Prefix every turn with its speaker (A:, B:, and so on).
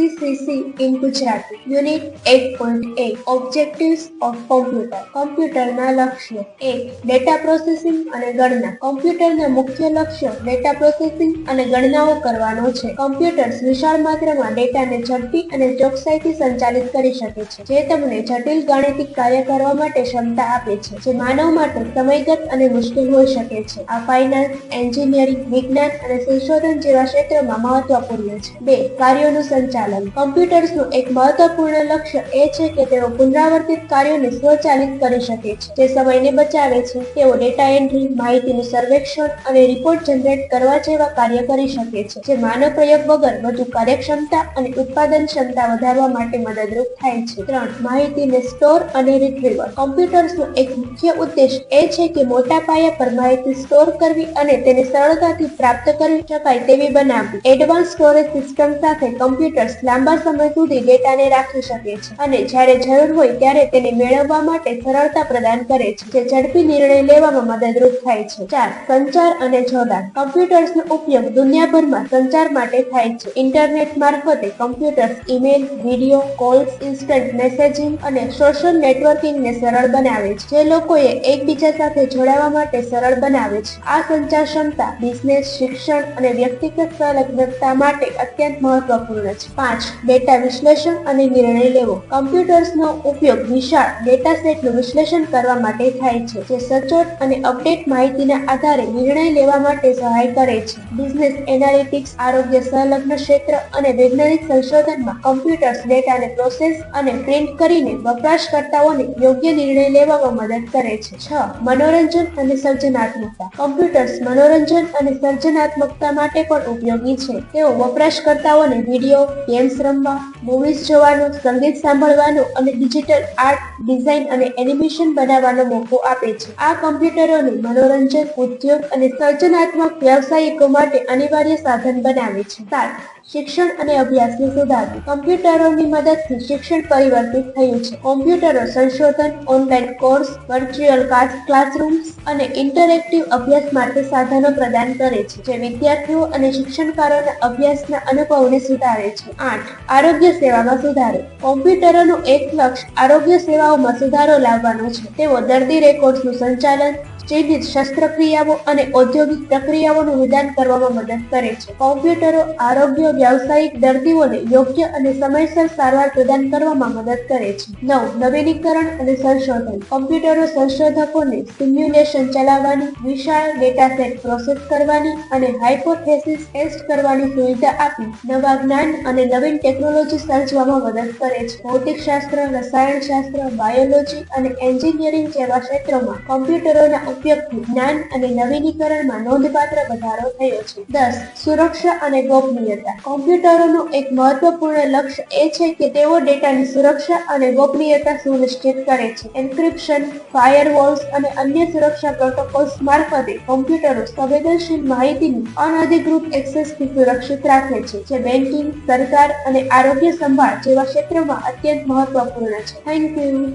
A: CCC in Gujarati. Unit 8.8 Objectives of Computer. કમ્પ્યુટરના લક્ષ્યો. એક data processing અને ગણના. કમ્પ્યુટરના મુખ્ય લક્ષ્યો ડેટા પ્રોસેસિંગ અને ગણનાઓ કરવાનો છે. કમ્પ્યુટર્સ વિશાળ માત્રામાં ડેટાને ઝડપી અને ચોકસાઈથી સંચાલિત કરી શકે છે, જે તમને જટિલ ગાણિતિક કાર્ય કરવા માટે ક્ષમતા આપે છે, જે માનવ માટે સમયગત અને મુશ્કેલ હોઈ શકે છે. આ ફાઇનાન્સ એન્જિનિયરિંગ વિજ્ઞાન અને સંશોધન જેવા ક્ષેત્રમાં મહત્વપૂર્ણ છે. બે, કાર્યોનું સંચાલન. કમ્પ્યુટર્સનું એક મહત્વપૂર્ણ લક્ષ્ય એ છે કે તેઓ પુનરાવર્તિત કાર્યોને સ્વચાલિત કરી શકે છે. તે સમયને બચાવે છે. તેઓ ડેટા એન્ટ્રી, માહિતીનું સર્વેક્ષણ અને રિપોર્ટ જનરેટ કરવા જેવા કાર્ય કરી શકે છે, જે માનવ પ્રયોગ વગર વધુ કાર્યક્ષમતા અને ઉત્પાદન ક્ષમતા વધારવા માટે મદદરૂપ થાય છે. ત્રણ, માહિતીને સ્ટોર અને રિટ્રીવર. કમ્પ્યુટર્સનો એક મુખ્ય ઉદ્દેશ એ છે કે મોટા પાયા પર માહિતી સ્ટોર કરવી અને તેને સરળતાથી પ્રાપ્ત કરી શકાય તેવી બનાવવી. એડવાન્સ સ્ટોરેજ સિસ્ટમ સાથે કમ્પ્યુટર્સ લાંબા સમય સુધી ડેટાને રાખી શકે છે અને જ્યારે જરૂર હોય ત્યારે તેને મેળવવા માટે સરળતા પ્રદાન કરે છે, જે ઝડપી નિર્ણય લેવામાં મદદરૂપ થાય છે. ચાર, સંચાર અને જોડાણ. કમ્પ્યુટર્સનો ઉપયોગ દુનિયાભરમાં સંચાર માટે થાય છે. ઇન્ટરનેટ મારફતે computers, email, video, calls, instant messaging અને સોશિયલ નેટવર્કિંગને સરળ બનાવે છે, જે લોકોએ એકબીજા સાથે જોડાવા માટે સરળ બનાવે છે. આ સંચાર ક્ષમતા, બિઝનેસ, શિક્ષણ અને વ્યક્તિગત સંલગ્નતા માટે અત્યંત મહત્વપૂર્ણ છે. પાંચ ડેટા વિશ્લેષણ અને નિર્ણય લેવો. કમ્પ્યુટર્સનો ઉપયોગ વિશાળ ડેટા સેટનું વિશ્લેષણ કરવા માટે થાય છે, જે સચોટ અને અપડેટ માહિતીના આધારે નિર્ણય લેવા માટે સહાય કરે છે. બિઝનેસ એનાલિટિક્સ, આરોગ્ય સંલગ્ન ક્ષેત્ર અને વૈજ્ઞાનિક સંશોધનમાં કમ્પ્યુટર્સ ડેટાને પ્રોસેસ અને પ્રિન્ટ કરીને વપરાશકર્તાઓને યોગ્ય નિર્ણય લેવામાં મદદ કરે છે. છ, મનોરંજન અને સર્જનાત્મકતા. કમ્પ્યુટર્સ મનોરંજન અને સર્જનાત્મકતા માટે પણ ઉપયોગી છે. તેઓ વપરાશકર્તાઓને વીડિયો ગેમ્સ રમવા મૂવીઝ જોવાનો, સંગીત સાંભળવાનો અને ડિજિટલ આર્ટ ડિઝાઇન અને એનિમેશન બનાવવાનો મોકો આપે છે. આ કમ્પ્યુટરોને મનોરંજન, ઉદ્યોગ અને સર્જનાત્મક વ્યવસાયિકો માટે અનિવાર્ય સાધન બનાવે છે. સાત શિક્ષણ અને અભ્યાસની સુધારો. કમ્પ્યુટરોની મદદથી શિક્ષણ પરિવર્તિત થયું છે. કોમ્પ્યુટરો સંશોધન, ઓનલાઈન કોર્સ, વર્ચ્યુઅલ ક્લાસરૂમ્સ અને ઇન્ટરેક્ટિવ અભ્યાસ માટે સાધનો પ્રદાન કરે છે, જે વિદ્યાર્થીઓ અને શિક્ષણકારોના અભ્યાસના અનુભવને સુધારે છે. આઠ, આરોગ્ય સેવામાં સુધારો. કોમ્પ્યુટરોનું એક લક્ષ્ય આરોગ્ય સેવાઓમાં સુધારો લાવવાનો છે. તેઓ દર્દી રેકોર્ડ્સનું સંચાલન ચિહ્નિત શસ્ત્રક્રિયાઓ અને ઔદ્યોગિક પ્રક્રિયાઓનું નિદાન કરવામાં મદદ કરે છે. કોમ્પ્યુટરો, આરોગ્ય, વ્યાવસાયિક દર્દીઓને યોગ્ય અને સમયસર સારવાર પ્રદાન કરવામાં મદદ કરે છે. નવ, નવીનીકરણ અને સંશોધન. કોમ્પ્યુટરો સંશોધકોને સિમ્યુલેશન ચલાવવાની, વિશાળ ડેટા સેટ પ્રોસેસ કરવાની અને હાઇપોથેસિસ ટેસ્ટ કરવાની સુવિધા આપી નવા જ્ઞાન અને નવીન ટેકનોલોજી સર્જવામાં મદદ કરે છે. ભૌતિકશાસ્ત્ર, રસાયણશાસ્ત્ર, બાયોલોજી અને એન્જિનિયરિંગ જેવા ક્ષેત્રોમાં કમ્પ્યુટરોના ઉપયોગથી જ્ઞાન અને નવીનીકરણમાં નોંધપાત્ર વધારો થયો છે. દસ, સુરક્ષા અને ગોપનીયતા. કોમ્પ્યુટરોનું એક મહત્વપૂર્ણ લક્ષ્ય એ છે કે તેઓ ડેટાની સુરક્ષા અને ગોપનીયતા સુનિશ્ચિત કરે છે. એન્ક્રિપ્શન, ફાયરવોલ્સ અને અન્ય સુરક્ષા પ્રોટોકોલ્સ મારફતે કોમ્પ્યુટરો સંવેદનશીલ માહિતીની અનધિકૃત એક્સેસથી સુરક્ષિત રાખે છે, જે બેન્કિંગ, સરકાર અને આરોગ્ય સંભાળ જેવા ક્ષેત્રોમાં અત્યંત મહત્વપૂર્ણ છે. Thank you.